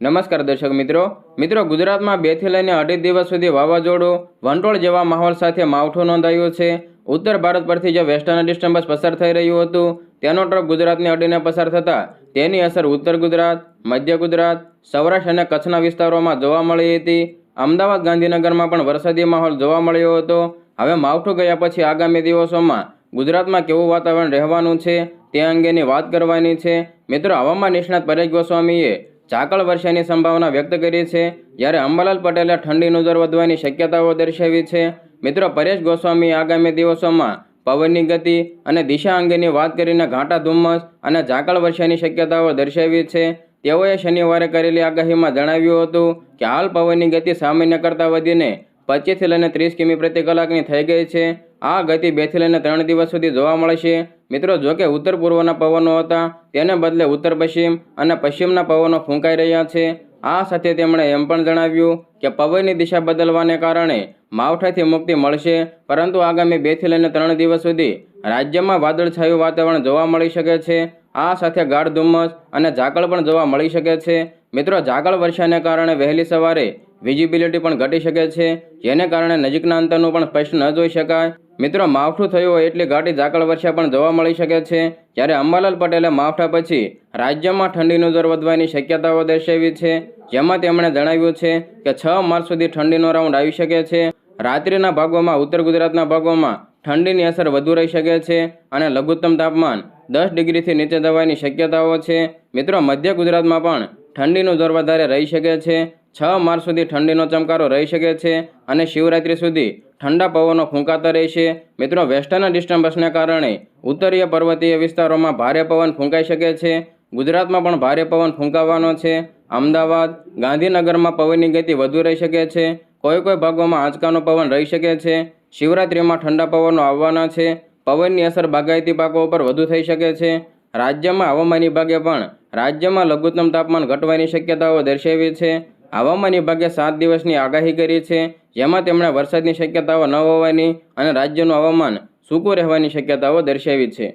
નમસ્કાર દર્શક મિત્રો. મિત્રો, ગુજરાતમાં બેથી લઈને અઢી દિવસ સુધી વાવાઝોડું, વંટોળ જેવા માહોલ સાથે માવઠું નોંધાયું છે. ઉત્તર ભારત પરથી જે વેસ્ટર્ન ડિસ્ટર્બન્સ પસાર થઈ રહ્યું હતું, તેનો ટ્રક ગુજરાતને અડીને પસાર થતા, તેની અસર ઉત્તર ગુજરાત, મધ્ય ગુજરાત, સૌરાષ્ટ્ર અને કચ્છના વિસ્તારોમાં જોવા મળી હતી. અમદાવાદ, ગાંધીનગરમાં પણ વરસાદી માહોલ જોવા મળ્યો હતો. હવે માવઠું ગયા પછી આગામી દિવસોમાં ગુજરાતમાં કેવું વાતાવરણ રહેવાનું છે, તે અંગેની વાત કરવાની છે. મિત્રો, હવામાન નિષ્ણાત પરેશ ગોસ્વામીએ ઝાકળ વર્ષાની સંભાવના વ્યક્ત કરી છે, જ્યારે અંબાલાલ પટેલે ઠંડીનું દર વધવાની શક્યતાઓ દર્શાવી છે. મિત્રો, પરેશ ગોસ્વામી આગામી દિવસોમાં પવનની ગતિ અને દિશા અંગેની વાત કરીને ઘાટા ધુમ્મસ અને ઝાકળ વર્ષાની શક્યતાઓ દર્શાવી છે. તેઓએ શનિવારે કરેલી આગાહીમાં જણાવ્યું હતું કે હાલ પવનની ગતિ સામાન્ય કરતાં વધીને પચીસથી લઈને ત્રીસ કિમી પ્રતિ કલાકની થઈ ગઈ છે. આ ગતિ બેથી લઈને ત્રણ દિવસ સુધી જોવા મળશે મિત્રો, જો કે ઉત્તર પૂર્વના પવનો હતા, તેને બદલે ઉત્તર પશ્ચિમ અને પશ્ચિમના પવનો ફૂંકાઈ રહ્યા છે. આ સાથે તેમણે એમ પણ જણાવ્યું કે પવનની દિશા બદલવાને કારણે માવઠાથી મુક્તિ મળશે, પરંતુ આગામી બેથી લઈને ત્રણ દિવસ સુધી રાજ્યમાં વાદળછાયું વાતાવરણ જોવા મળી શકે છે. આ સાથે ગાઢ ધુમ્મસ અને ઝાકળ પણ જોવા મળી શકે છે. મિત્રો ઝાકળ વર્ષાને કારણે વહેલી સવારે વિઝિબિલિટી પણ ઘટી શકે છે, જેને કારણે નજીકના અંતરનું પણ સ્પષ્ટ ન જોઈ શકાય. મિત્રો, માવઠું થયું હોય એટલી ઘાટી ઝાકળ વર્ષા પણ જોવા મળી શકે છે. જ્યારે અંબાલાલ પટેલે માવઠા પછી રાજ્યમાં ઠંડીનું દર વધવાની શક્યતાઓ દર્શાવી છે, જેમાં તેમણે જણાવ્યું છે કે છ માર્ચ સુધી ઠંડીનો રાઉન્ડ આવી શકે છે. રાત્રિના ભાગોમાં, ઉત્તર ગુજરાતના ભાગોમાં ઠંડીની અસર વધુ રહી શકે છે અને લઘુત્તમ તાપમાન દસ ડિગ્રીથી નીચે જવાની શક્યતાઓ છે. મિત્રો, મધ્ય ગુજરાતમાં પણ ઠંડીનું જોર વધારે રહી શકે છે. છ માર્ચ સુધી ઠંડીનો ચમકારો રહી શકે છે અને શિવરાત્રી સુધી ઠંડા પવનો ફૂંકાતા રહેશે. મિત્રો, વેસ્ટર્ન ડિસ્ટર્બન્સને કારણે ઉત્તરીય પર્વતીય વિસ્તારોમાં ભારે પવન ફૂંકાઈ શકે છે. ગુજરાતમાં પણ ભારે પવન ફૂંકાવાનો છે. અમદાવાદ, ગાંધીનગરમાં પવનની ગતિ વધુ રહી શકે છે. કોઈ કોઈ ભાગોમાં આંચકાનો પવન રહી શકે છે. શિવરાત્રીમાં ઠંડા પવનો આવવાના છે. પવનની અસર બાગાયતી પાકો ઉપર વધુ થઈ શકે છે. રાજ્યમાં હવામાન વિભાગે પણ રાજ્યમાં લઘુત્તમ તાપમાન ઘટવાની શક્યતાઓ દર્શાવી છે. હવામાન વિભાગે સાત દિવસની આગાહી કરી છે. જેમાં તેમણે વરસાદની શક્યતાઓ ન હોવાની અને રાજ્યનું હવામાન સૂકું રહેવાની શક્યતાઓ દર્શાવી છે.